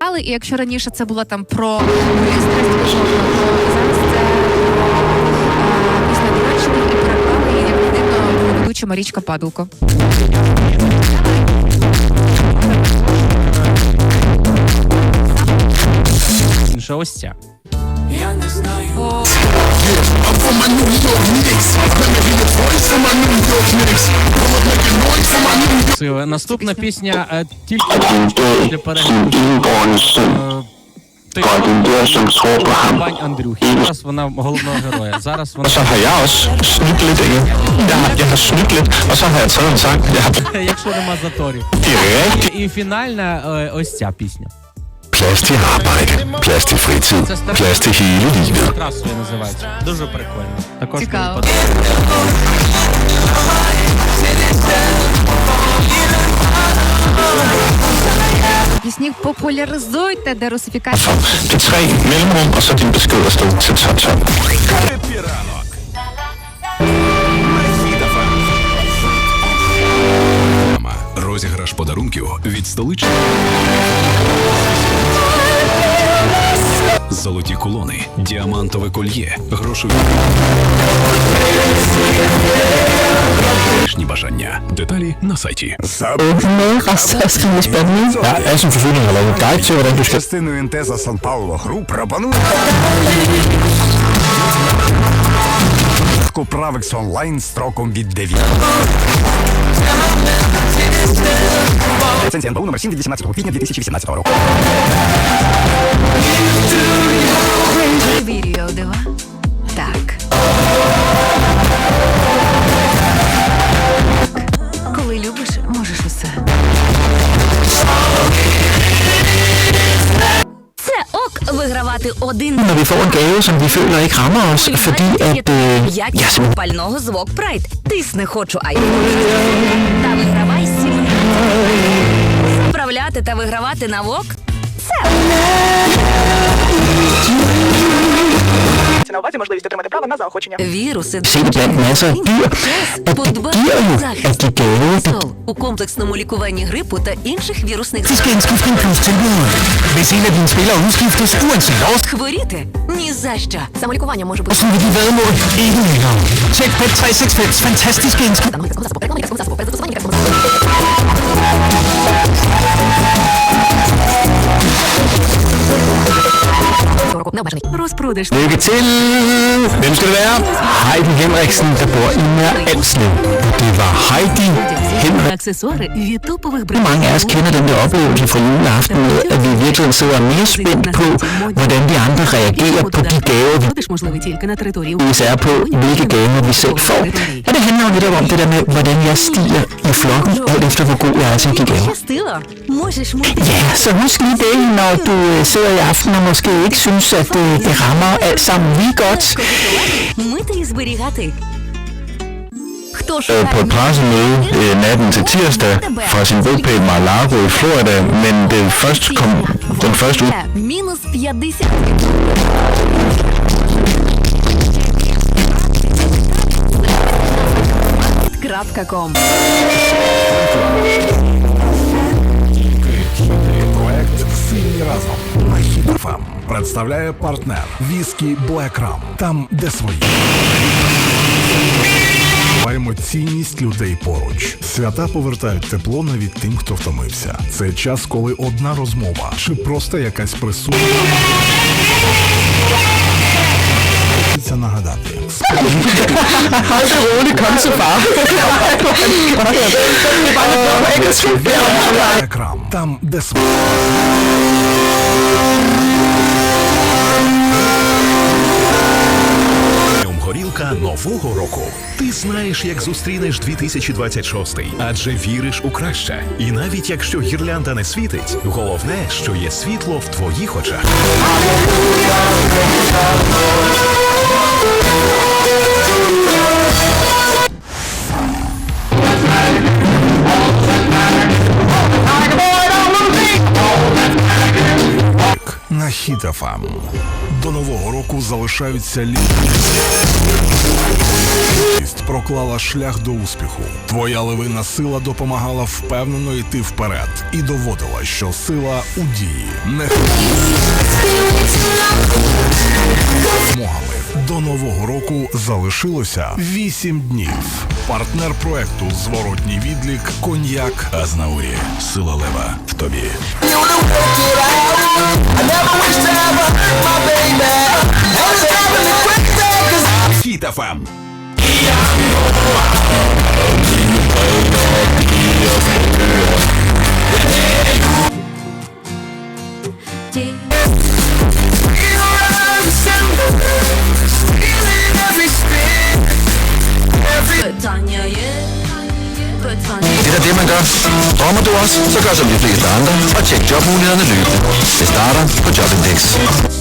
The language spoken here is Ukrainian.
Але і якщо раніше це було там про кожного, то зараз це е, після Туреччини і переклали її як не дивно ведуча Марічка Падулко. Інша ось ця. Це Наступна пісня е, тільки для перегляду Андрюхи. Зараз вона головного героя. Зараз вона якщо нема заторів. І фінальна е, ось ця пісня. plads til arbejde, plads til fritid, plads til hele livet. Трасою називається. Дуже прикольно. Також Цікаво. Til top top. Розіграш подарунків від столичної. Золоті кулони, діамантове кольє, грошові. Бажання. Деталі на сайті. Частиною Інтеза Сан Пауло Груп пропонує Правекс онлайн строком від 9. Ліцензія НБУ номер 7 від 18 квітня 2018 року. Вигравати один Når vi får en gave, som vi føler ikke rammer os, fordi at... Øh, jeg simpelthen пального з Вок Прайд. Тисни хочу ай. Та вигравай сім. Заправляти та вигравати на Вок. Це на увазі можливість отримати право на заохочення. Віруси Сол у комплексному лікуванні грипу та інших вірусних хворіти. Ні за що. Самолікування може бути. så Produkten er Rozprodukt. Lykke til! Hvem skal det være? Heidi Henriksen, der bor i Nørre Alslev. Det var Heidi kender... Accessoire i topovых brand... Mange af os kender den der oplevelse fra juleaften med, at vi virkelig virkeligheden sidder mere spændt på, hvordan de andre reagerer på de gaver, vi især på, hvilke gaver vi selv får. Og det handler jo netop om det der med, hvordan jeg stiger i flokken, alt efter hvor god jeg er til at give gaver. Ja, så husk lige det, når du øh, sidder i aften og måske ikke synes, at det, det rammer alt sammen lige godt. På et pressemøde øh, natten til tirsdag fra sin bogpæl Mar-a-Lago i Florida, men det først kom den første ud Мінус 50. Ком. Проект Сильні разом на Хіт-ФМ представляє партнер Віскі Black Rum. Там, де свої. Маємо цінність людей поруч. Свята повертають тепло навіть тим, хто втомився. Це час, коли одна розмова чи просто якась. Хочеться нагадати. Екран. Там, де свої. Горілка нового року. Ти знаєш, як зустрінеш 2026, адже віриш у краще. І навіть якщо гірлянда не світить, головне, що є світло в твоїх очах. Хітафам. До нового року залишаються літ. Проклала шлях до успіху. Твоя левина сила допомагала впевнено йти вперед і доводила, що сила у дії. Не Перемогами. До нового року залишилося 8 днів. Партнер проекту Зворотній відлік Коньяк Азнаурі. Сила лева в тобі. FM. Det er det, man gør. Drømmer du også, så gør som de fleste andre og tjek jobmulighederne løbende. Det starter på Jobindex.